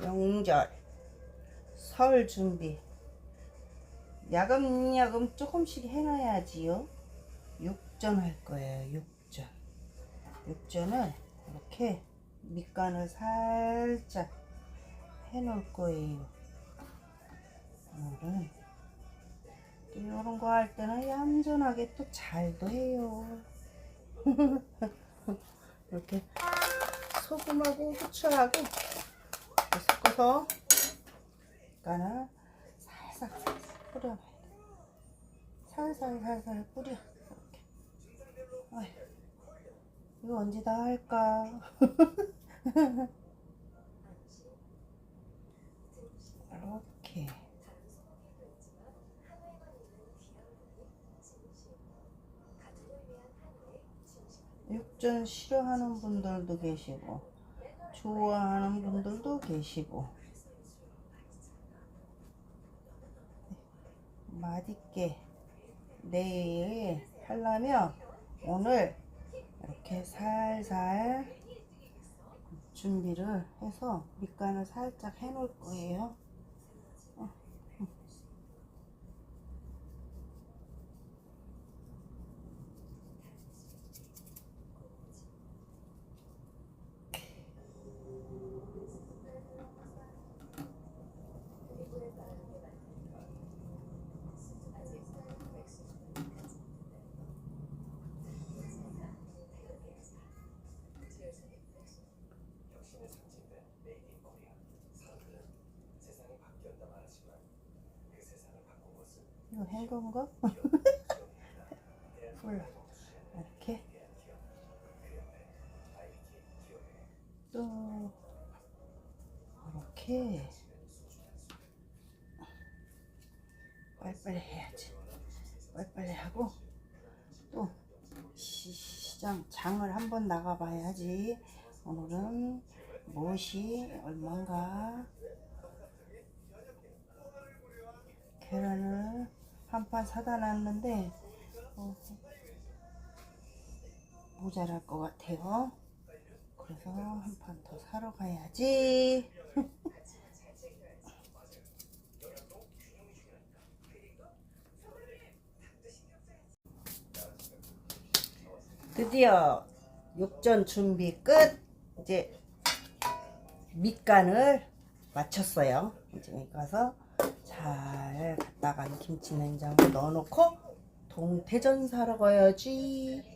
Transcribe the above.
명절, 설 준비. 야금야금 조금씩 해놔야지요. 육전 할 거예요. 육전. 육전을 이렇게 밑간을 살짝 해놓을 거예요. 오늘은 또 이런 거 할 때는 얌전하게 또 잘도 해요. 이렇게 소금하고 후추하고 섞어서 간을 살살 뿌려봐야 돼. 살살 살살 뿌려. 이렇게. 아휴, 이거 언제 다 할까? 이렇게. 육전 싫어하는 분들도 계시고 좋아하는 분들도 계시고 맛있게 내일 하려면 오늘 이렇게 살살 준비를 해서 밑간을 살짝 해 놓을 거예요. 이거 헹궈인가? 몰라. 이렇게 또 이렇게 빨리빨리 해야지. 빨리빨리 하고 또 시- 시장 장을 한번 나가봐야지. 오늘은 무엇이 얼마인가? 계란을 한판 사다 놨는데 어, 모자랄 것 같아요. 그래서 한 판 더 사러 가야지. 드디어 육전 준비 끝. 이제 밑간을 마쳤어요. 이제 가서 잘 갔다가 김치 냉장고 넣어놓고 동태전 사러 가야지.